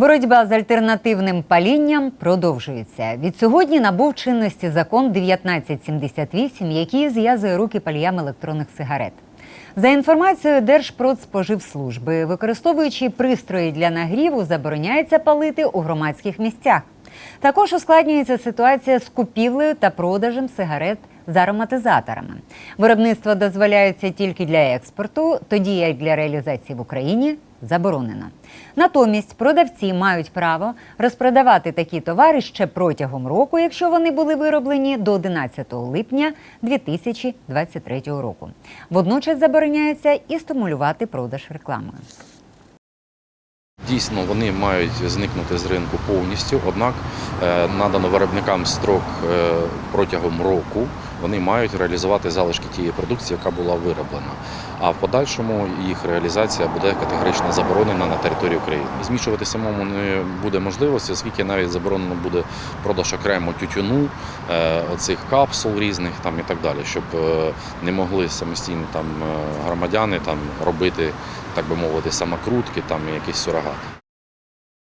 Боротьба з альтернативним палінням продовжується. Від сьогодні набув чинності закон 1978, який зв'язує руки паліям електронних сигарет. За інформацією Держпродспоживслужби, використовуючи пристрої для нагріву, забороняється палити у громадських місцях. Також ускладнюється ситуація з купівлею та продажем сигарет з ароматизаторами. Виробництво дозволяється тільки для експорту, тоді як для реалізації в Україні заборонено. Натомість продавці мають право розпродавати такі товари ще протягом року, якщо вони були вироблені до 11 липня 2023 року. Водночас забороняється і стимулювати продаж рекламою. Дійсно, вони мають зникнути з ринку повністю, однак е, надано виробникам строк е, протягом року. Вони мають реалізувати залишки тієї продукції, яка була вироблена. А в подальшому їх реалізація буде категорично заборонена на території України. Змішувати самому не буде можливості, оскільки навіть заборонено буде продаж окремо тютюну, е, оцих капсул різних там і так далі, щоб е, не могли самостійно там е, громадяни там робити, так би мовити, самокрутки там і якісь сурогати.